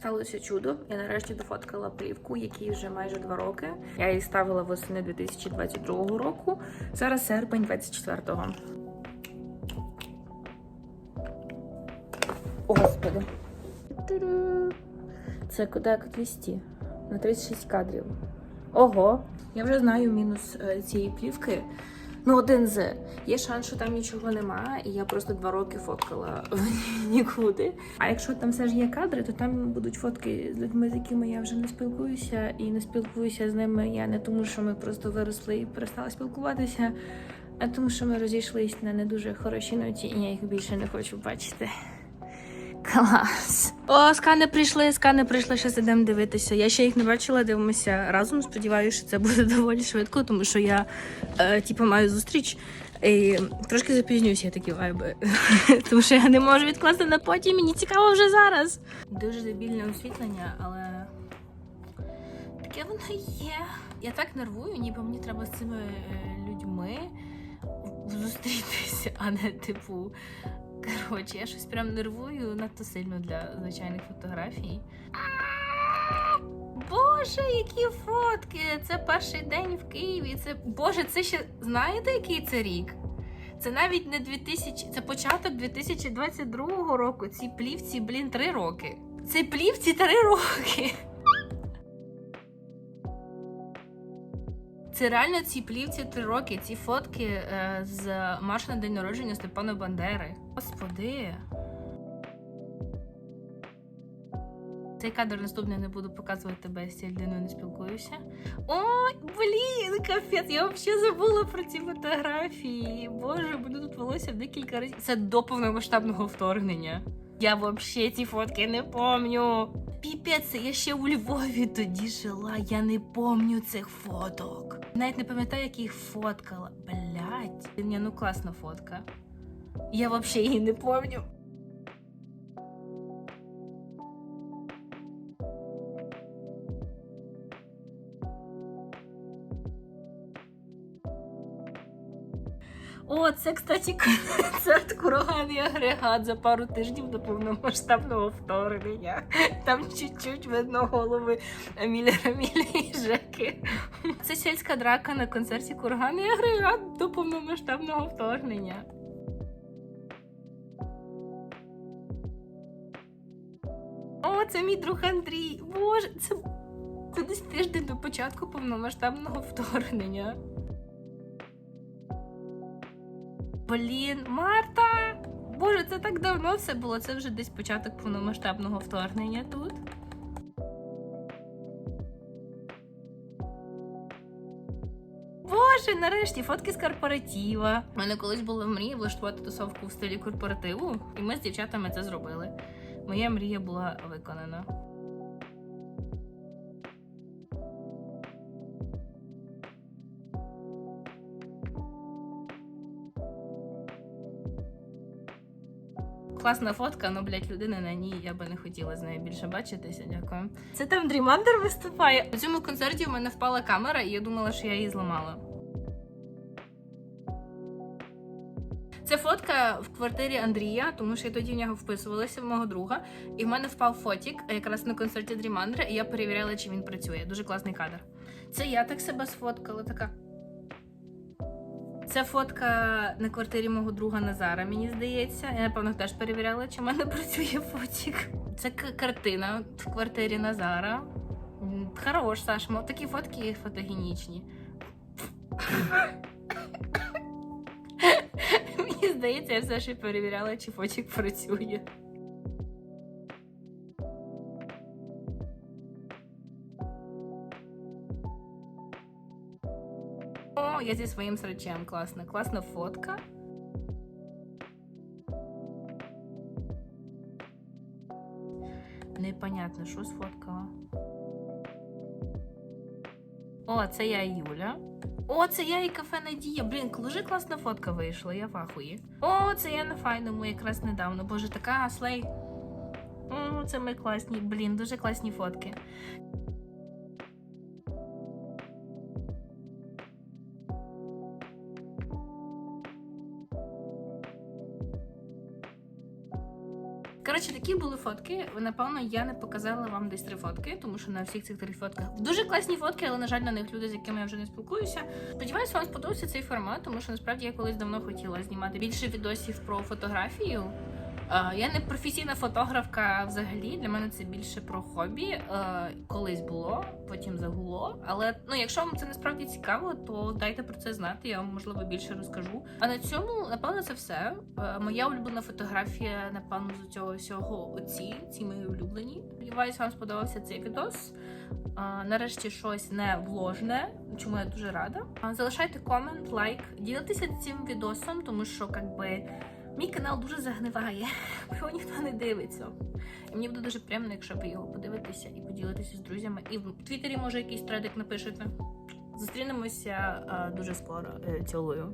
Сталося чудо. Я нарешті дофоткала плівку, якій вже майже два роки. Я її ставила восени 2022 року. Зараз серпень 24-го. О, Господи. Це Kodak 200 на 36 кадрів. Ого, я вже знаю мінус е, цієї плівки. Ну, один з. Є шанс, що там нічого нема, і я просто два роки фоткала нікуди. А якщо там все ж є кадри, то там будуть фотки з людьми, з якими я вже не спілкуюся, і не спілкуюся з ними я не тому, що ми просто виросли і перестали спілкуватися, а тому, що ми розійшлись на не дуже хороші ноті, і я їх більше не хочу бачити. Клас. О, скани прийшли, скани прийшли, ще ідемо дивитися. Я ще їх не бачила, дивимося разом. Сподіваюся, що це буде доволі швидко, тому що я е, типу, маю зустріч. І трошки запізнююся я такі вайби. тому що я не можу відкласти на потім, мені цікаво вже зараз. Дуже дебільне освітлення, але таке воно є. Я так нервую, ніби мені треба з цими е, людьми зустрітися, а не типу. Коротше, я щось прям нервую надто сильно для звичайних фотографій. Боже, які фотки! Це перший день в Києві. Це Боже, це ще знаєте, який це рік? Це навіть не 2000, це початок 2022 року. Цій плівці, блін, три роки. Цій плівці три роки. Це реально ці плівці три роки, ці фотки е, з марш на день народження Степана Бандери. Господи. Цей кадр наступний не буду показувати тебе, я з цією людиною не спілкуюся. Ой, блін, капець, я взагалі забула про ці фотографії. Боже, буду тут волосся декілька разів. Це до повномасштабного вторгнення. Я взагалі ці фотки не помню. Піпець, я ще у Львові тоді жила, я не помню цих фоток. Навіть не пам'ятаю, як їх фоткала. Блять. Ну класна фотка. Я взагалі її не помню. О, це, кстати, концерт кураганний агрегат за пару тижнів до повномасштабного вторгнення. Там чуть-чуть видно голови Аміля Раміля і Жеки. Це сільська драка на концерті кураганний агрегат до повномасштабного вторгнення. О, це мій друг Андрій. Боже, це, це десь тиждень до початку повномасштабного вторгнення. Блін, Марта! Боже, це так давно все було. Це вже десь початок повномасштабного вторгнення тут. Боже, нарешті фотки з корпоратива. У мене колись була мрія влаштувати тусовку в стилі корпоративу, і ми з дівчатами це зробили. Моя мрія була виконана. Класна фотка, ну, блядь, людина на ній, я би не хотіла з нею більше бачитися. Дякую. Це там Дрімандер виступає. У цьому концерті в мене впала камера, і я думала, що я її зламала. Це фотка в квартирі Андрія, тому що я тоді в нього вписувалася в мого друга, і в мене впав фотік якраз на концерті Дрімандера, і я перевіряла, чи він працює. Дуже класний кадр. Це я так себе сфоткала, така. Це фотка на квартирі мого друга Назара, мені здається. Я напевно теж перевіряла, чи в мене працює фотік. Це картина в квартирі Назара. Хорош, Саш, мов такі фотки фотогенічні. Мені здається, я все ще перевіряла, чи фотік працює. О, я зі своїм срачем. Класно. Класна фотка. Непонятно, що сфоткала. О, це я і Юля. О, це я і кафе Надія. Блін, дуже класна фотка вийшла, я в ахуї. О, це я на файному якраз недавно. Боже, така слей. О, це ми класні. Блін, дуже класні фотки. Коротше, такі були фотки. Напевно, я не показала вам десь три фотки, тому що на всіх цих три фотках дуже класні фотки, але на жаль, на них люди, з якими я вже не спілкуюся. Сподіваюся, вам сподобався цей формат, тому що насправді я колись давно хотіла знімати більше відосів про фотографію. Е, Я не професійна фотографка взагалі. Для мене це більше про хобі. Е, Колись було, потім загуло. Але ну, якщо вам це насправді цікаво, то дайте про це знати. Я вам можливо більше розкажу. А на цьому, напевно, це все. Е, Моя улюблена фотографія, напевно, з цього всього оці, ці мої улюблені. Сподіваюсь, вам сподобався цей відос. Нарешті щось не вложне, чому я дуже рада. Залишайте комент, лайк, ділитеся цим відосом, тому що якби мій канал дуже загниває, його ніхто не дивиться. І мені буде дуже приємно, якщо ви його подивитеся і поділитеся з друзями. І в Твіттері, може, якийсь тредик напишете. Зустрінемося дуже скоро. Е, Цілую.